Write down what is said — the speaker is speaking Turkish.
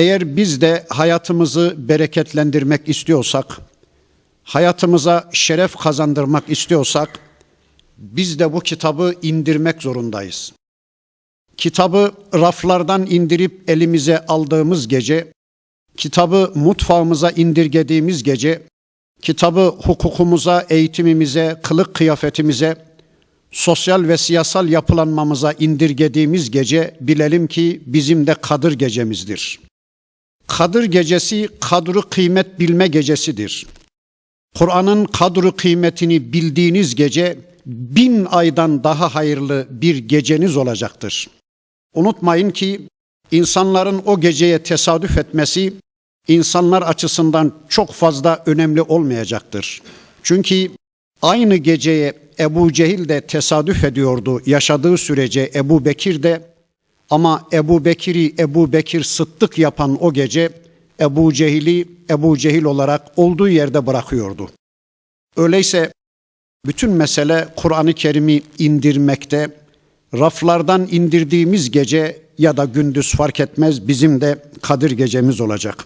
Eğer biz de hayatımızı bereketlendirmek istiyorsak, hayatımıza şeref kazandırmak istiyorsak, biz de bu kitabı indirmek zorundayız. Kitabı raflardan indirip elimize aldığımız gece, kitabı mutfağımıza indirgediğimiz gece, kitabı hukukumuza, eğitimimize, kılık kıyafetimize, sosyal ve siyasal yapılanmamıza indirgediğimiz gece bilelim ki bizim de Kadır gecemizdir. Kadır gecesi kadru kıymet bilme gecesidir. Kur'an'ın kadru kıymetini bildiğiniz gece bin aydan daha hayırlı bir geceniz olacaktır. Unutmayın ki insanların o geceye tesadüf etmesi insanlar açısından çok fazla önemli olmayacaktır. Çünkü aynı geceye Ebu Cehil de tesadüf ediyordu yaşadığı sürece Ebu Bekir de ama Ebu Bekir'i Ebu Bekir Sıddık yapan o gece Ebu Cehil'i Ebu Cehil olarak olduğu yerde bırakıyordu. Öyleyse bütün mesele Kur'an-ı Kerim'i indirmekte, raflardan indirdiğimiz gece ya da gündüz fark etmez bizim de Kadir gecemiz olacak.